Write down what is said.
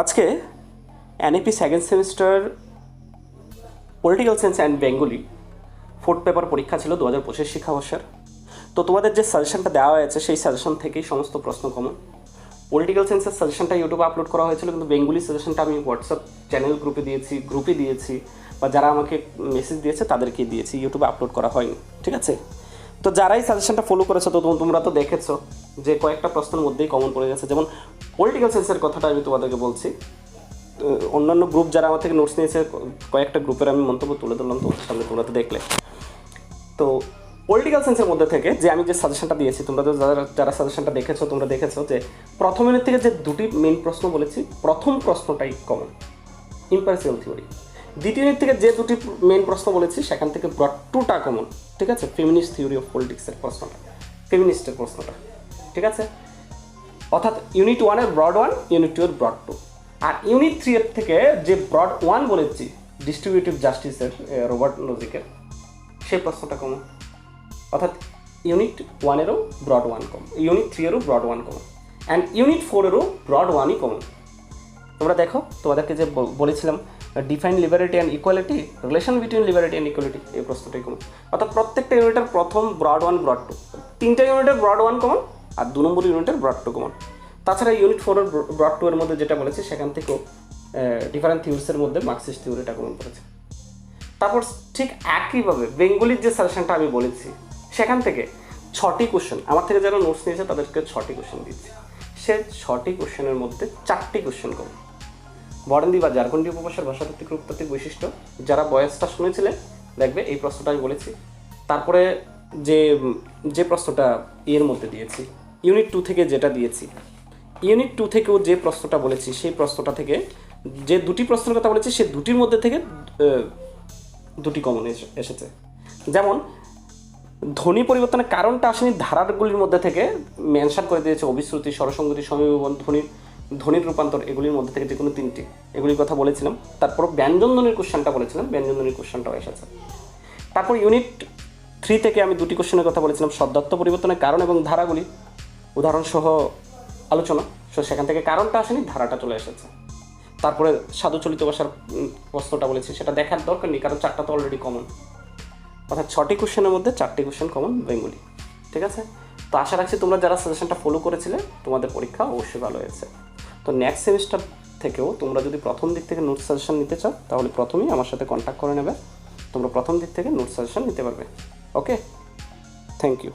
আজকে NAP second semester political science and Bengali fourth paper পরীক্ষা ছিল দু হাজার পঁচিশ শিক্ষাবর্ষের। তো তোমাদের যে সাজেশনটা দেওয়া হয়েছে, সেই সাজেশন থেকেই সমস্ত প্রশ্ন কমন পলিটিক্যাল সায়েন্সের সাজেশনটা ইউটিউবে আপলোড করা হয়েছিল, কিন্তু বেঙ্গলি সাজেশনটা আমি হোয়াটসঅ্যাপ চ্যানেল গ্রুপে দিয়েছি গ্রুপে দিয়েছি, বা যারা আমাকে মেসেজ দিয়েছে তাদেরকে দিয়েছি ইউটিউবে আপলোড করা হয়নি, ঠিক আছে? তো যারাই সাজেশনটা ফলো করেছ, তো তোমরা তো দেখেছ যে কয়েকটা প্রশ্নের মধ্যেই কমন পড়ে গেছে। যেমন পলিটিক্যাল সায়েন্সের কথাটা আমি তোমাদেরকে বলছি। অন্যান্য গ্রুপ যারা আমার থেকে নোটস নিয়েছে, কয়েকটা গ্রুপের আমি মন্তব্য তুলে ধরলাম তোমাদের সামনে তোমরা তো দেখলে। তো পলিটিক্যাল সায়েন্সের মধ্যে থেকে যে আমি যে সাজেশনটা দিয়েছি, তোমরা তো যারা যারা সাজেশনটা দেখেছ, তোমরা দেখেছ যে প্রথম থেকে যে দুটি মেইন প্রশ্ন বলেছি, প্রথম প্রশ্নটাই কমন ইম্পার্সিয়াল থিওরি দ্বিতীয় ইউনিট থেকে যে দুটি মেইন প্রশ্ন বলেছি, সেখান থেকে ব্রড টুটা কমন ঠিক আছে? ফেমিনিস্ট থিওরি অফ পলিটিক্সের প্রশ্নটা ফেমিনিস্টের প্রশ্নটা, ঠিক আছে? অর্থাৎ ইউনিট ওয়ানের ব্রড ওয়ান ইউনিট টু এর ব্রড টু আর ইউনিট থ্রি এর থেকে যে ব্রড ওয়ান বলেছি ডিস্ট্রিবিউটিভ জাস্টিসের রোবার্ট লজিকের সেই প্রশ্নটা কমন। অর্থাৎ unit ওয়ানেরও broad one common unit three এরও broad one common and unit ফোরেরও broad ওয়ানই কমন তোমরা দেখো, তোমাদেরকে যে বলেছিলাম define liberty and equality relation between liberty and equality এই প্রশ্নটাই কমন অর্থাৎ প্রত্যেকটা ইউনিটের প্রথম ব্রড ওয়ান ব্রড টু তিনটা ইউনিটের ব্রড ওয়ান কমন আর দু নম্বর ইউনিটের ব্রড টু কমন তাছাড়া ইউনিট ফোরের ব্রড টু এর মধ্যে যেটা বলেছে, সেখান থেকেও ডিফারেন্ট থিওরিসের মধ্যে মার্কসিস্ট থিওরিটা কমন করেছে। তারপর ঠিক একইভাবে বেঙ্গলির যে সাজেশনটা আমি বলেছি, সেখান থেকে ছটি কোশ্চেন আমার থেকে যারা নোটস নিয়েছে তাদেরকে ছটি কোশ্চেন দিচ্ছি। সে ছটি কোশ্চেনের মধ্যে চারটি কোশ্চেন কম বরেন্দি বা ঝাড়খণ্ডী উপভাষার ভাষাতাত্ত্বিক রূপতাত্ত্বিক বৈশিষ্ট্য, যারা বয়সটা শুনেছিলেন, দেখবে এই প্রশ্নটা আমি বলেছি। তারপরে যে যে প্রশ্নটা এর মধ্যে দিয়েছি ইউনিট টু থেকে যেটা দিয়েছি, ইউনিট টু থেকেও যে প্রশ্নটা বলেছি, সেই প্রশ্নটা থেকে যে দুটি প্রশ্নের কথা বলেছি, সে দুটির মধ্যে থেকে দুটি কমন এসেছে। যেমন, ধ্বনি পরিবর্তনের কারণটা আসেনি, ধারাগুলির মধ্যে থেকে মেনশন করে দিয়েছে অবিশ্রুতি, স্বরসঙ্গতি সমীবন ধ্বনির ধ্বনির রূপান্তর, এগুলির মধ্যে থেকে যে কোনো তিনটি। এগুলির কথা বলেছিলাম। তারপর ব্যঞ্জন ব্যঞ্জনধ্বনির কোশ্চেনটা বলেছিলাম, ব্যঞ্জন ব্যঞ্জনধ্বনির কোশ্চেনটাও এসেছে। তারপর ইউনিট থ্রি থেকে আমি দুটি কোশ্চেনের কথা বলেছিলাম, শব্দার্থ পরিবর্তনের কারণ এবং ধারাগুলি। উদাহরণসহ আলোচনা। সো সেখান থেকে কারণটা আসেনি, ধারাটা চলে এসেছে। তারপরে সাধু চলিত ভাষার প্রশ্নটা বলেছি, সেটা দেখার দরকার নেই, কারণ চারটা তো অলরেডি কমন অর্থাৎ ছটি কোশ্চেনের মধ্যে চারটি কোশ্চেন কমন বেঙ্গলি। ঠিক আছে? তো আশা রাখছি তোমরা যারা সাজেশনটা ফলো করেছিলে, তোমাদের পরীক্ষা অবশ্যই ভালো হয়েছে। তো নেক্সট সেমিস্টার থেকেও তোমরা যদি প্রথম দিক থেকে নোট সাজেশন নিতে চাও, তাহলে প্রথমেই আমার সাথে কন্ট্যাক্ট করে নেবে। তোমরা প্রথম দিক থেকে নোট সাজেশন নিতে পারবে। Okay thank you